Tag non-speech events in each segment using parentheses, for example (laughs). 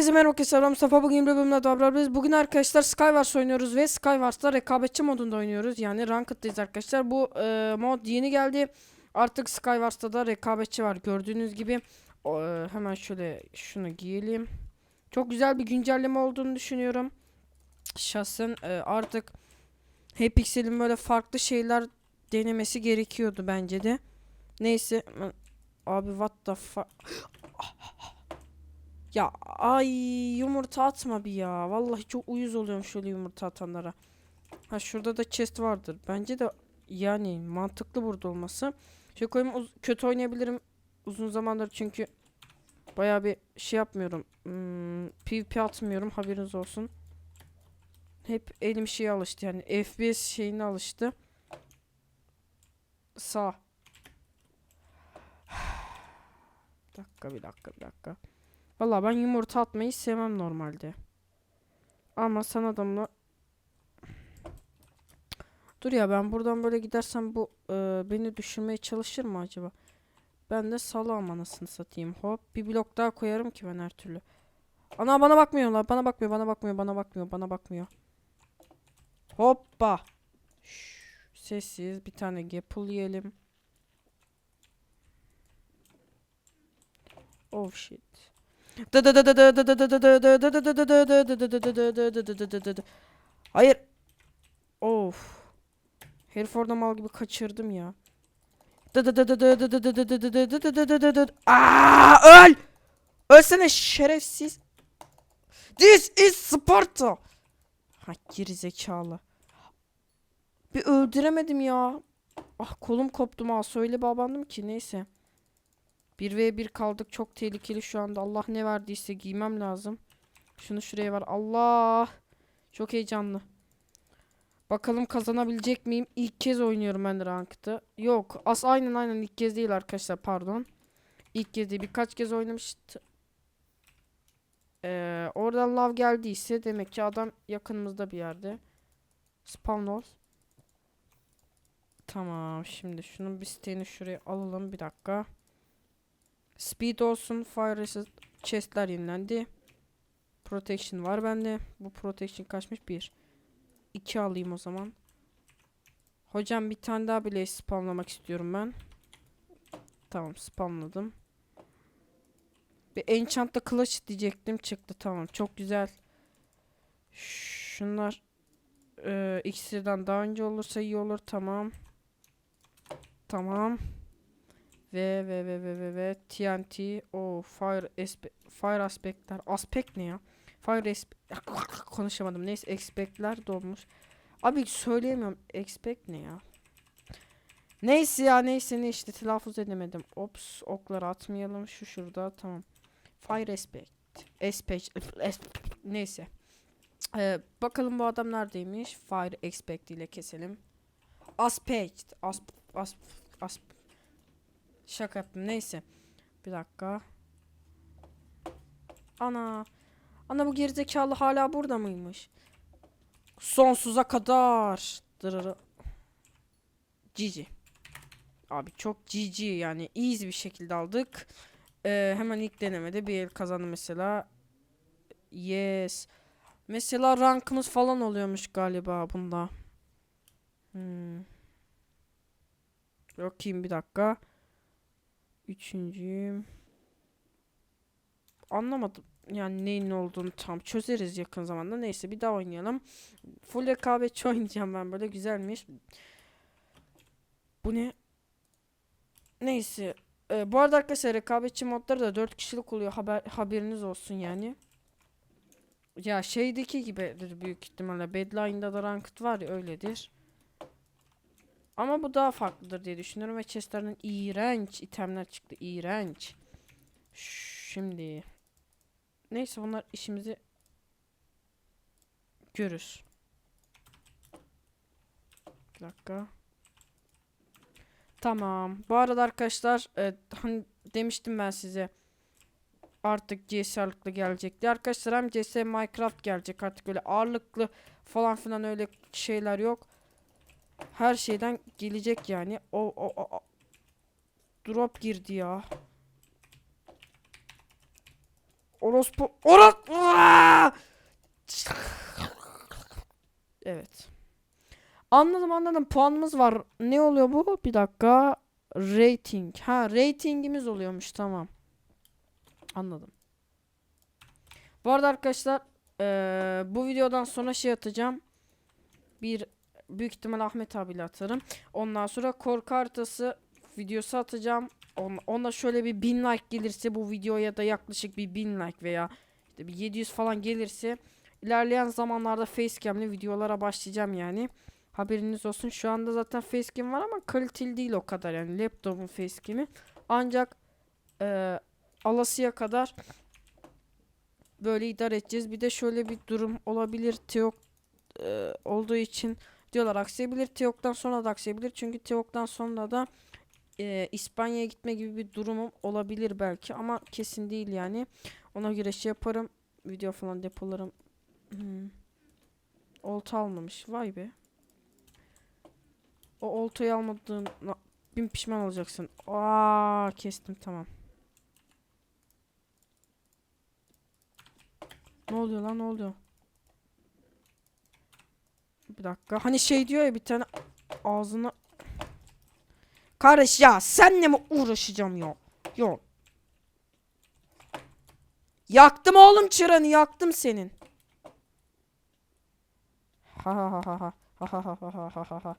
Herkese merhaba selam Mustafa bugün bölümde davranıyoruz. Bugün arkadaşlar Skywars oynuyoruz ve Skywars'ta rekabetçi modunda oynuyoruz. Yani Ranked'dayız arkadaşlar. Bu e, mod yeni geldi. Artık Skywars'ta da rekabetçi var. Gördüğünüz gibi e, hemen şöyle şunu giyelim. Çok güzel bir güncelleme olduğunu düşünüyorum. Şahsen e, artık Hypixel'in böyle farklı şeyler denemesi gerekiyordu bence de. Neyse. Abi what the fuck. Ya ay yumurta atma bir ya. Vallahi çok uyuz oluyorum şöyle yumurta atanlara. Ha şurada da chest vardır. Bence de yani mantıklı burada olması. Şey koyayım kötü oynayabilirim uzun zamandır çünkü baya bir şey yapmıyorum. Hmm, PvP atmıyorum haberiniz olsun. Hep elim şeye alıştı yani FPS şeyine alıştı. Sağ. (sighs) Bir dakika bir dakika bir dakika. Valla ben yumurta atmayı sevmem normalde. Ama sen adamla... Dur ya ben buradan böyle gidersem bu e, beni düşürmeye çalışır mı acaba? Ben de salam anasını satayım. Hop bir blok daha koyarım ki ben her türlü. Ana bana bakmıyorlar. Bana bakmıyor, bana bakmıyor, bana bakmıyor, bana bakmıyor. Hoppa. Şş, sessiz bir tane gapple yiyelim. Oh shit. Hayır. Of. Herif mal gibi kaçırdım ya. Aa, öl! Ölsene şerefsiz. This is Sparta. Ha geri zekalı. Bir öldüremedim ya. Ah kolum koptu ma. Söyle babandım ki neyse. 1v1 kaldık. Çok tehlikeli şu anda. Allah ne verdiyse giymem lazım. Şunu şuraya var. Allah. Çok heyecanlı. Bakalım kazanabilecek miyim? İlk kez oynuyorum ben Ranked'ı. Yok. As aynen aynen ilk kez değil arkadaşlar pardon. İlk kez değil. Birkaç kez oynamıştı. Ee, oradan lav geldiyse demek ki adam yakınımızda bir yerde. Spawn ol. Tamam. Şimdi şunun bir şuraya alalım. Bir dakika. Speed olsun. Fire resist chestler yenilendi. Protection var bende. Bu protection kaçmış? Bir. İki alayım o zaman. Hocam bir tane daha bile spamlamak istiyorum ben. Tamam spamladım. Bir enchant'ta kılıç diyecektim çıktı tamam çok güzel. Şunlar e, iksirden daha önce olursa iyi olur tamam. Tamam. Ve ve ve ve ve ve TNT o fire espe, fire aspektler aspect ne ya? Fire konuşamadım. Neyse expectler dolmuş. Abi söyleyemiyorum. Expect ne ya? Neyse ya neyse ne işte telaffuz edemedim. Ops okları atmayalım. Şu şurada tamam. Fire aspect. Aspect. Neyse. Ee, bakalım bu adam neredeymiş? Fire expect ile keselim. Aspect. Asp, asp, asp. Şaka yaptım. Neyse. Bir dakika. Ana. Ana bu gerizekalı hala burada mıymış? Sonsuza kadar. Dırırı. Cici. Abi çok cici yani easy bir şekilde aldık. Ee, hemen ilk denemede bir el kazandı mesela. Yes. Mesela rankımız falan oluyormuş galiba bunda. Hmm. Bakayım bir dakika. Üçüncüyüm. Anlamadım. Yani neyin ne olduğunu tam çözeriz yakın zamanda. Neyse bir daha oynayalım. Full rekabetçi (laughs) oynayacağım ben böyle güzelmiş. Bu ne? Neyse. Ee, bu arada arkadaşlar rekabetçi modları da 4 kişilik oluyor. Haber, haberiniz olsun yani. Ya şeydeki gibidir büyük ihtimalle. Bedline'da da ranked var ya öyledir. Ama bu daha farklıdır diye düşünüyorum ve chestlerden iğrenç itemler çıktı. İğrenç. Şimdi Neyse bunlar işimizi görür. Bir dakika. Tamam. Bu arada arkadaşlar e, hani demiştim ben size artık CS ağırlıklı gelecek diye. Arkadaşlar hem CS Minecraft gelecek artık öyle ağırlıklı falan filan öyle şeyler yok. Her şeyden gelecek yani. O o o. Drop girdi ya. orospu. Aa! Evet. Anladım anladım. Puanımız var. Ne oluyor bu? Bir dakika. Rating. Ha ratingimiz oluyormuş. Tamam. Anladım. Bu arada arkadaşlar eee, bu videodan sonra şey atacağım. Bir büyük ihtimal Ahmet abiyle atarım. Ondan sonra korku haritası videosu atacağım. On, ona şöyle bir 1000 like gelirse bu videoya da yaklaşık bir 1000 like veya işte bir 700 falan gelirse ilerleyen zamanlarda facecam'li videolara başlayacağım yani. Haberiniz olsun. Şu anda zaten facecam var ama kaliteli değil o kadar yani laptopun facecam'i. Ancak eee alasıya kadar böyle idare edeceğiz. Bir de şöyle bir durum olabilir. Teok eee, olduğu için diyorlar aksayabilir. Teok'tan sonra da aksayabilir. Çünkü Teok'tan sonra da eee, İspanya'ya gitme gibi bir durumum olabilir belki ama kesin değil yani. Ona göre şey yaparım. Video falan depolarım. Hmm. Olta almamış. Vay be. O oltayı almadığın bin pişman olacaksın. Aa kestim tamam. Ne oluyor lan ne oluyor? Bir dakika. Hani şey diyor ya bir tane ağzına Kardeş ya senle mi uğraşacağım ya? Yok. Yaktım oğlum çıranı yaktım senin. Ha ha ha ha ha ha ha ha ha ha.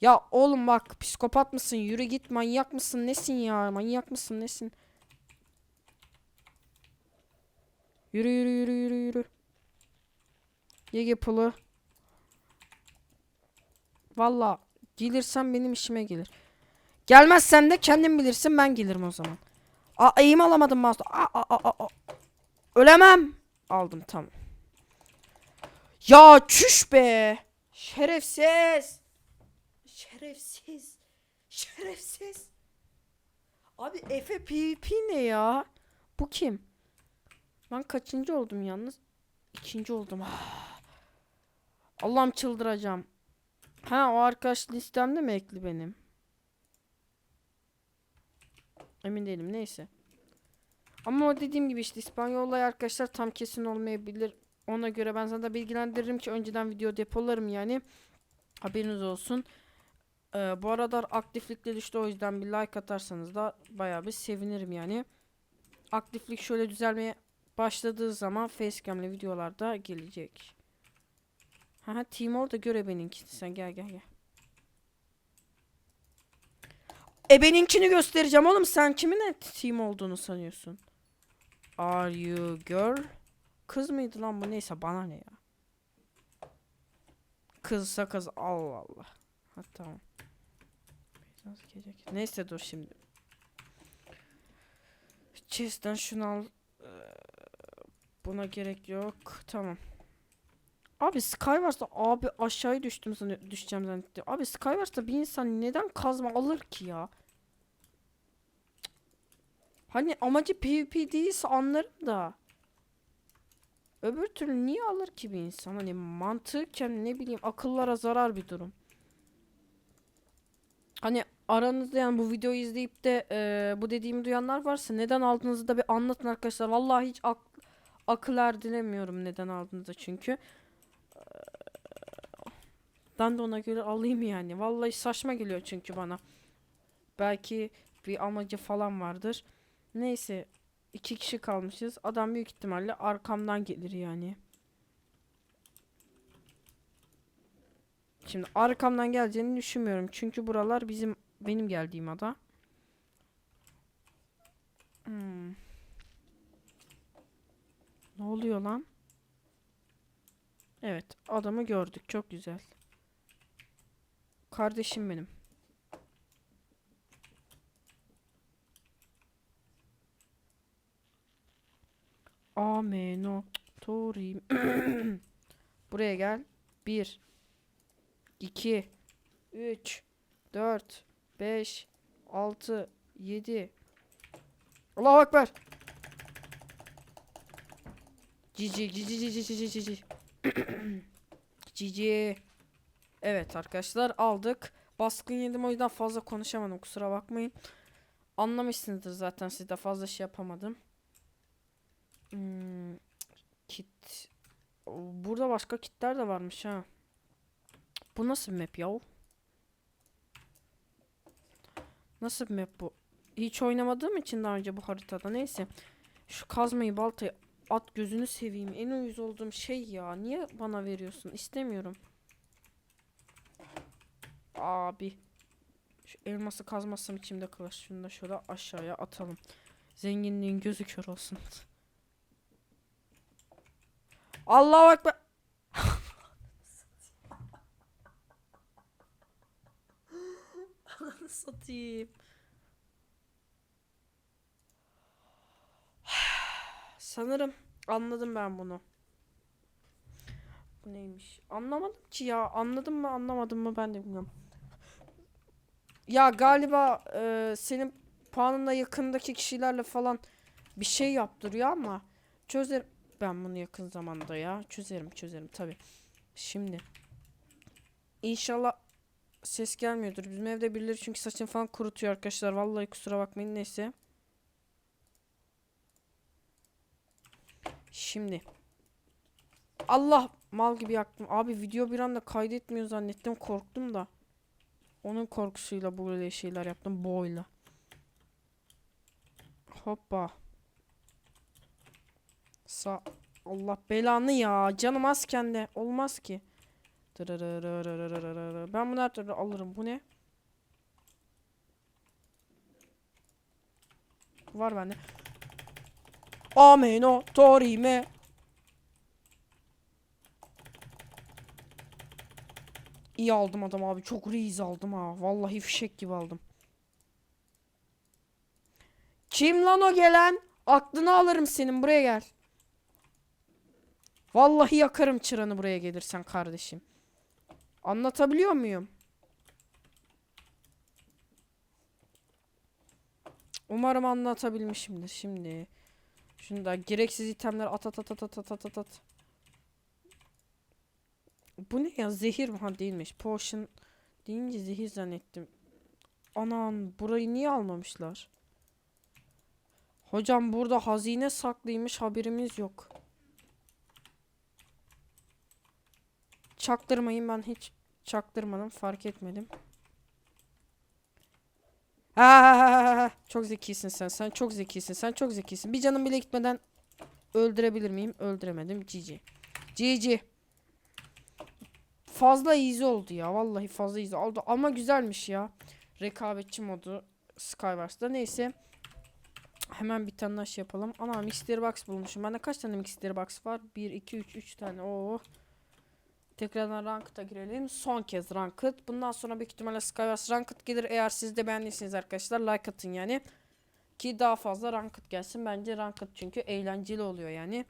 Ya oğlum bak psikopat mısın? Yürü git manyak mısın? Nesin ya? Manyak mısın? Nesin? Yürü yürü yürü yürü yürü. Yege pulu. Valla gelirsen benim işime gelir. Gelmezsen de kendin bilirsin ben gelirim o zaman. Aa eğim alamadım mouse. Aa, aa, aa, aa. Ölemem. Aldım tamam. Ya çüş be. Şerefsiz. Şerefsiz. Şerefsiz. Abi Efe PvP ne ya? Bu kim? Ben kaçıncı oldum yalnız? İkinci oldum. Ah. Allah'ım çıldıracağım. Ha o arkadaş listemde mi ekli benim? Emin değilim neyse. Ama o dediğim gibi işte İspanyol'la arkadaşlar tam kesin olmayabilir. Ona göre ben sana da bilgilendiririm ki önceden video depolarım yani. Haberiniz olsun. Ee, bu aralar aktiflikle düştü o yüzden bir like atarsanız da bayağı bir sevinirim yani. Aktiflik şöyle düzelmeye başladığı zaman facecam'le videolarda gelecek. Ha ha Timor da göre benimkini sen gel gel gel. E benimkini göstereceğim oğlum sen kimin team olduğunu sanıyorsun? Are you girl? Kız mıydı lan bu neyse bana ne ya. Kızsa kız Allah Allah. Ha tamam. Neyse dur şimdi. Chest'ten şunu al. Ee, Buna gerek yok. Tamam. Abi Skywars'ta abi aşağıya düştüm zannet düşeceğim zannettim. Abi Skywars'ta bir insan neden kazma alır ki ya? Hani amacı PvP değilse anlarım da. Öbür türlü niye alır ki bir insan? Hani mantıken ne bileyim akıllara zarar bir durum. Hani aranızda yani bu videoyu izleyip de eee, bu dediğimi duyanlar varsa neden aldığınızı da bir anlatın arkadaşlar. Vallahi hiç ak akıl erdiremiyorum neden aldığınızı çünkü. Ben de ona göre alayım yani. Vallahi saçma geliyor çünkü bana. Belki bir amacı falan vardır. Neyse. iki kişi kalmışız. Adam büyük ihtimalle arkamdan gelir yani. Şimdi arkamdan geleceğini düşünmüyorum. Çünkü buralar bizim benim geldiğim ada. Hmm. Ne oluyor lan? Evet, adamı gördük. Çok güzel. Kardeşim benim. Ameno Torim. (clears throat) Buraya gel. 1 2 3 4 5 6 7 Allahu Ekber. Cici cici cici cici cici. (clears throat) Cici. Evet arkadaşlar aldık. Baskın yedim o yüzden fazla konuşamadım kusura bakmayın. Anlamışsınızdır zaten siz de fazla şey yapamadım. Hmm, kit. Burada başka kitler de varmış ha. Bu nasıl bir map ya? Nasıl bir map bu? Hiç oynamadığım için daha önce bu haritada. Neyse. Şu kazmayı baltayı at gözünü seveyim. En uyuz olduğum şey ya. Niye bana veriyorsun? İstemiyorum. Abi. Şu elması kazmasam içimde kalır. Şunu da şöyle aşağıya atalım. Zenginliğin gözü kör olsun. Allahu Ekber. (laughs) Ananı satayım. Sanırım anladım ben bunu. Bu neymiş? Anlamadım ki ya. Anladım mı anlamadım mı ben de bilmiyorum. Ya galiba e, senin puanına yakındaki kişilerle falan bir şey yaptırıyor ama çözerim ben bunu yakın zamanda ya. Çözerim çözerim tabi. Şimdi İnşallah ses gelmiyordur. Bizim evde birileri çünkü saçını falan kurutuyor arkadaşlar. Vallahi kusura bakmayın neyse. Şimdi. Allah mal gibi yaktım. Abi video bir anda kaydetmiyor zannettim korktum da. Onun korkusuyla böyle şeyler yaptım boyla. Hoppa. Sa Allah belanı ya. Canım azken de olmaz ki. Ben bunu her türlü alırım. Bu ne? Var bende. Ameno torime. İyi aldım adam abi. Çok reis aldım ha. Vallahi fişek gibi aldım. Kim lan o gelen? Aklını alırım senin. Buraya gel. Vallahi yakarım çıranı buraya gelirsen kardeşim. Anlatabiliyor muyum? Umarım anlatabilmişimdir şimdi. Şunu da gereksiz itemler at at at at at at at at. Bu ne ya zehir mi? Ha değilmiş. Potion deyince zehir zannettim. Anan burayı niye almamışlar? Hocam burada hazine saklıymış haberimiz yok. Çaktırmayın ben hiç çaktırmadım fark etmedim. Ha. Çok zekisin sen. Sen çok zekisin. Sen çok zekisin. Bir canım bile gitmeden öldürebilir miyim? Öldüremedim. GG. GG. Fazla easy oldu ya. Vallahi fazla easy oldu. Ama güzelmiş ya. Rekabetçi modu Skywars'da. Neyse. Hemen bir tane şey yapalım. Ana Mystery Box bulmuşum. Bende kaç tane Mystery Box var? 1, 2, 3, 3 tane. Oo. Tekrardan Ranked'a girelim. Son kez Ranked. Bundan sonra büyük ihtimalle Skywars Ranked gelir. Eğer siz de beğendiyseniz arkadaşlar like atın yani. Ki daha fazla Ranked gelsin. Bence Ranked çünkü eğlenceli oluyor yani.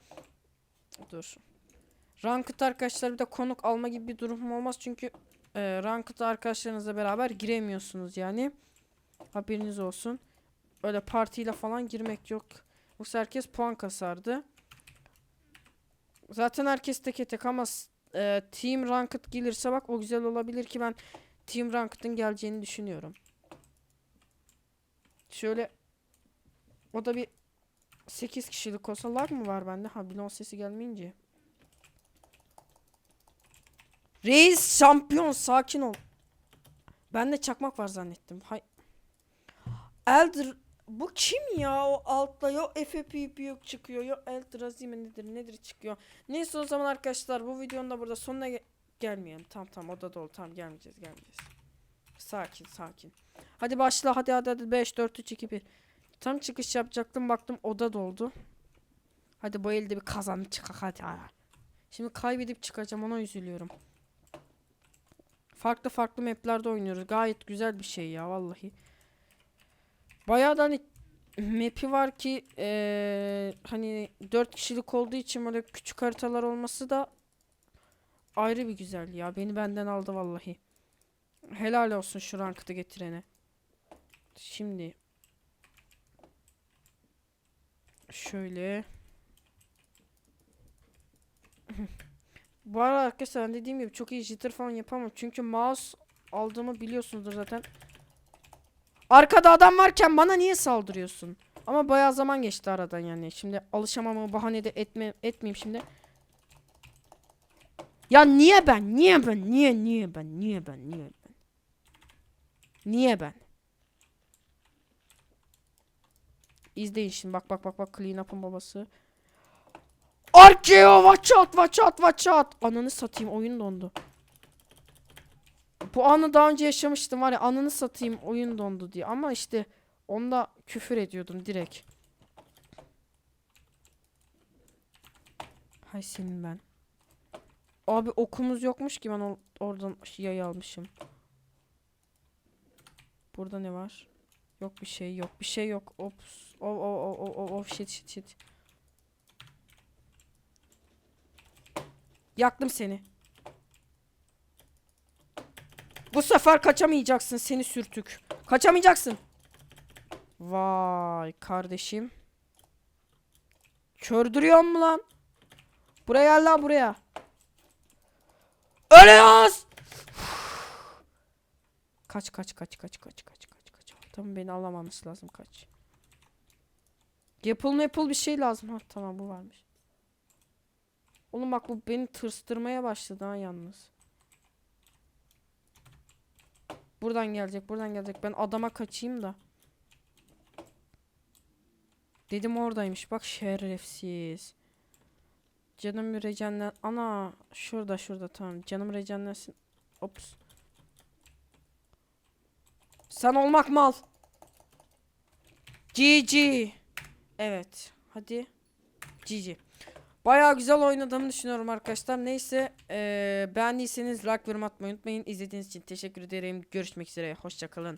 Dur. Ranked arkadaşlar bir de konuk alma gibi bir durum olmaz. Çünkü e, Ranked arkadaşlarınızla beraber giremiyorsunuz yani. Haberiniz olsun. Öyle partiyle falan girmek yok. Yoksa herkes puan kasardı. Zaten herkes teke tek ama e, Team Ranked gelirse bak o güzel olabilir ki ben Team Ranked'ın geleceğini düşünüyorum. Şöyle o da bir 8 kişilik olsa lag mı var bende? Ha bilon sesi gelmeyince. Reis şampiyon sakin ol. Ben de çakmak var zannettim. Hay. Elder bu kim ya o altta yo FFP yok çıkıyor yo Eldrazi nedir nedir çıkıyor. Neyse o zaman arkadaşlar bu videonun da burada sonuna ge- gelmeyelim. Tamam tamam odada ol tamam gelmeyeceğiz gelmeyeceğiz. Sakin sakin. Hadi başla hadi hadi hadi 5 4 3 2 1. Tam çıkış yapacaktım baktım oda doldu. Hadi bu elde bir kazanı çıkak hadi. Şimdi kaybedip çıkacağım ona üzülüyorum. Farklı farklı maplerde oynuyoruz. Gayet güzel bir şey ya vallahi. Bayağı da hani map'i var ki eee, hani 4 kişilik olduğu için böyle küçük haritalar olması da ayrı bir güzel ya. Beni benden aldı vallahi. Helal olsun şu rankı getirene. Şimdi şöyle Bu arada arkadaşlar dediğim gibi çok iyi jitter falan yapamam. Çünkü mouse aldığımı biliyorsunuzdur zaten. Arkada adam varken bana niye saldırıyorsun? Ama bayağı zaman geçti aradan yani. Şimdi alışamamı bahane de etme, etmeyeyim şimdi. Ya niye ben? Niye ben? Niye niye ben? Niye ben? Niye ben? Niye ben? İzleyin şimdi bak bak bak bak clean up'ın babası. Arkeo out watch out. Ananı satayım oyun dondu. Bu anı daha önce yaşamıştım var ya ananı satayım oyun dondu diye ama işte onda küfür ediyordum direkt. Hay senin ben. Abi okumuz yokmuş ki ben oradan yayı almışım. Burada ne var? Yok bir şey yok. Bir şey yok. Ops. O o o o o o shit shit shit. Yaktım seni. Bu sefer kaçamayacaksın seni sürtük. Kaçamayacaksın. Vay kardeşim. Kördürüyor mu lan? Buraya gel lan buraya. Ölüyoruz. Kaç kaç kaç kaç kaç kaç kaç kaç. Tamam beni alamaması lazım kaç. Yapıl yapıl bir şey lazım. Ha tamam bu varmış. Oğlum bak bu beni tırstırmaya başladı ha yalnız. Buradan gelecek, buradan gelecek. Ben adama kaçayım da. Dedim oradaymış. Bak şerefsiz. Canım bir rejenlen... Ana şurada şurada tamam. Canım rejenlensin. Ops. Sen olmak mal. GG. Evet. Hadi. GG. Bayağı güzel oynadığımı düşünüyorum arkadaşlar. Neyse eee beğendiyseniz like yorum atmayı unutmayın. İzlediğiniz için teşekkür ederim. Görüşmek üzere. Hoşçakalın.